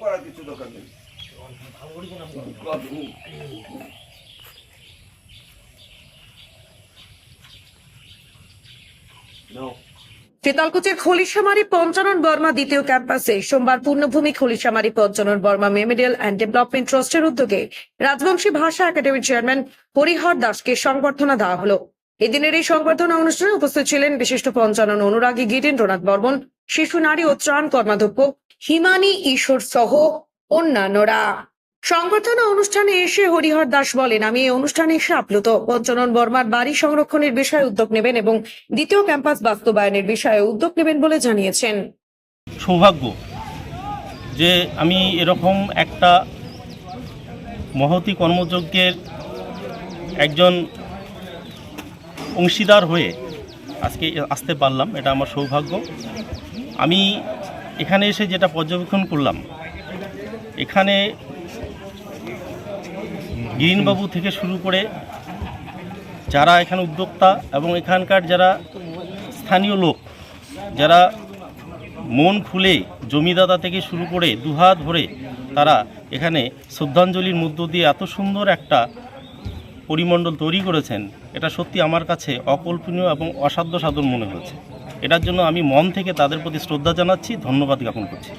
করার কিছু দরকার খলিশামারি পঞ্চানন বর্মা দ্বিতীয় ক্যাম্পাসে সোমবার পূর্ণভূমি Khalishamari Panchanan Barma memorial and development ট্রাস্টের উদ্যোগে রাজবংশী ভাষা একাডেমির চেয়ারম্যান হরিহর দাসকে সংবর্ধনা দেওয়া হলো। এদিনের এই সংবর্ধনা অনুষ্ঠানে উপস্থিত ছিলেন বিশিষ্ট পঞ্চানন অনুরাগী গিতেন্দ্রনাথ বর্মন, শিশু, নারী ও ত্রাণ কর্মাধ্যক্ষ হিমানী, ঈশ্বর সহ অন্যান্যরা। সংবর্ধনা অনুষ্ঠানে এসে হরিহর দাস বলেন, আমি এই অনুষ্ঠানে এসে আপ্লুত। পঞ্চানন বর্মার বাড়ি সংরক্ষণের বিষয়ে উদ্যোগ নেবেন এবং দ্বিতীয় ক্যাম্পাস বাস্তবায়নের বিষয়ে উদ্যোগ নেবেন বলে জানিয়েছেন। সৌভাগ্য যে আমি এরকম একটা মহতি কর্মযজ্ঞের একজন অংশীদার হয়ে আজকে আসতে পারলাম, এটা আমার সৌভাগ্য। আমি এখানে এসে যেটা পর্যবেক্ষণ করলাম, এখানে গিরিনবাবু থেকে শুরু করে যারা এখানে উদ্যোক্তা এবং এখানকার যারা স্থানীয় লোক, যারা মন খুলে জমিদাতা থেকে শুরু করে দুহাত ধরে তারা এখানে শ্রদ্ধাঞ্জলির মধ্য দিয়ে এত সুন্দর একটা পরিমণ্ডল তৈরি করেছেন, এটা সত্যি আমার কাছে অকল্পনীয় এবং অসাধ্য সাধন মনে হয়েছে। এটার জন্য আমি মন থেকে তাদের প্রতি শ্রদ্ধা জানাচ্ছি ধন্যবাদ জ্ঞাপন করছি।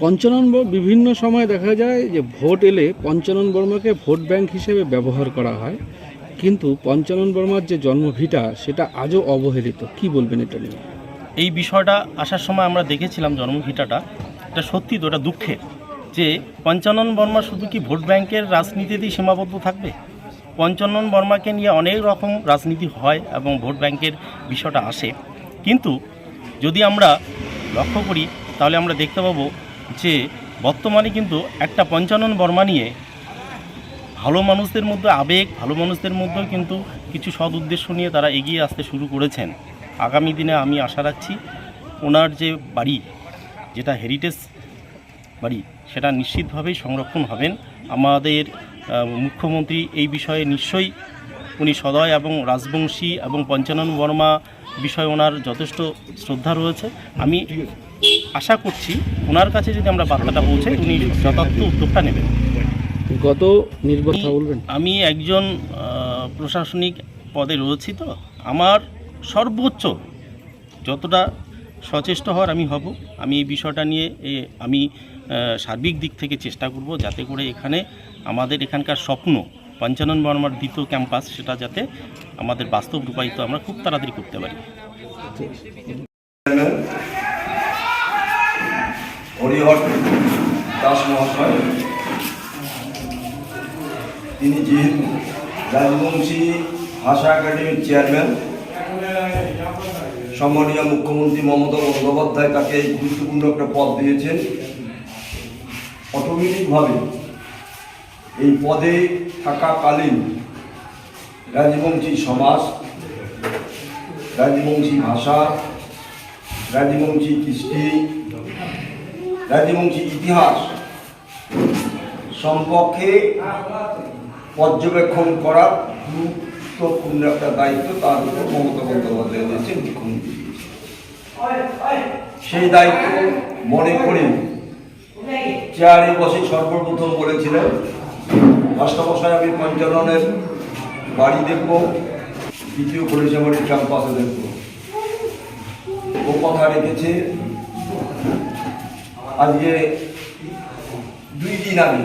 পঞ্চানন বিভিন্ন সময় দেখা যায় যে ভোট এলে পঞ্চানন বর্মাকে ভোট ব্যাংক হিসেবে ব্যবহার করা হয়। কিন্তু পঞ্চানন বর্মার যে জন্মভিটা সেটা আজও অবহেলিত। কি বলবেন এটা নিয়ে? এই বিষয়টা আসার সময় আমরা দেখেছিলাম জন্মভিটাটা এটা সত্যি তো এটা দুঃখের যে পঞ্চানন বর্মা শুধু কি ভোট ব্যাংকের রাজনীতিতেই সীমাবদ্ধ থাকবে? পঞ্চানন বর্মাকে নিয়ে অনেক রকম রাজনীতি হয় এবং ভোট ব্যাংকের বিষয়টা আসে। কিন্তু যদি আমরা লক্ষ্য করি, তাহলে আমরা দেখতে পাবো যে বর্তমানে কিন্তু একটা পঞ্চানন বর্মা নিয়ে ভালো মানুষদের মধ্যে আবেগ, ভালো মানুষদের মধ্যেও কিন্তু কিছু সৎ উদ্দেশ্য নিয়ে তারা এগিয়ে আসতে শুরু করেছেন। আগামী দিনে আমি আশা রাখছি ওনার যে বাড়ি, যেটা হেরিটেজ বাড়ি, সেটা নিশ্চিতভাবেই সংরক্ষণ হবেন। আমাদের মুখ্যমন্ত্রী এই বিষয়ে নিশ্চয়ই উনি সদয় এবং রাজবংশী এবং পঞ্চানন বর্মা বিষয়ে ওনার যথেষ্ট শ্রদ্ধা রয়েছে। আমি আশা করছি ওনার কাছে যদি আমরা বার্তাটা পৌঁছাই উনি যথার্থ উদ্যোগটা নেবেন। গত নির্বাচন বলবেন? আমি একজন প্রশাসনিক পদে রয়েছি তো। আমার সর্বোচ্চ যতটা সচেষ্ট হওয়ার আমি হব আমি এই বিষয়টা নিয়ে এ, আমি সার্বিক দিক থেকে চেষ্টা করব যাতে করে এখানে আমাদের এখানকার স্বপ্ন পঞ্চানন বর্মার দ্বিতীয় ক্যাম্পাস, সেটা যাতে আমাদের বাস্তব রূপায়িত আমরা খুব তাড়াতাড়ি করতে পারি। তিনি যেহেতু রাজবংশী ভাষা একাডেমির চেয়ারম্যান। সম্মানীয় মুখ্যমন্ত্রী মমতা বন্দ্যোপাধ্যায় তাকে গুরুত্বপূর্ণ একটা পদ দিয়েছেন। অটোমেটিকভাবে এই পদে থাকাকালীন রাজবংশী সমাজ, রাজবংশী ভাষা, রাজবংশী কৃষ্টি, রাজবংশী ইতিহাস সম্পর্কে পর্যবেক্ষণ করার গুরুত্বপূর্ণ একটা দায়িত্ব তার উপর মমতা বন্দ্যোপাধ্যায় দিয়েছে, মুখ্যমন্ত্রী সেই দায়িত্ব মনে করে চেয়ারে বসে সর্বপ্রথম বলেছিলেন মাস্টারমশাই আমি পঞ্চাননের বাড়ি দেখব, দ্বিতীয় পরিষেবাড়ির ক্যাম্পাসে দেখব। ও কথা রেখেছে। আজকে দুই দিন আগে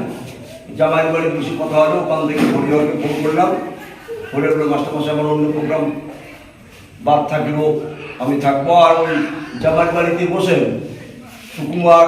জামাই বাড়ির বেশি কথা হলো, ওখান থেকে পরিবারকে ফোন করলাম। ফোনে বলে মাস্টারমশাই আমার অন্য প্রোগ্রাম বাদ থাকলেও আমি থাকব। আর ওই জামাই বাড়িতে বসে সুকুমার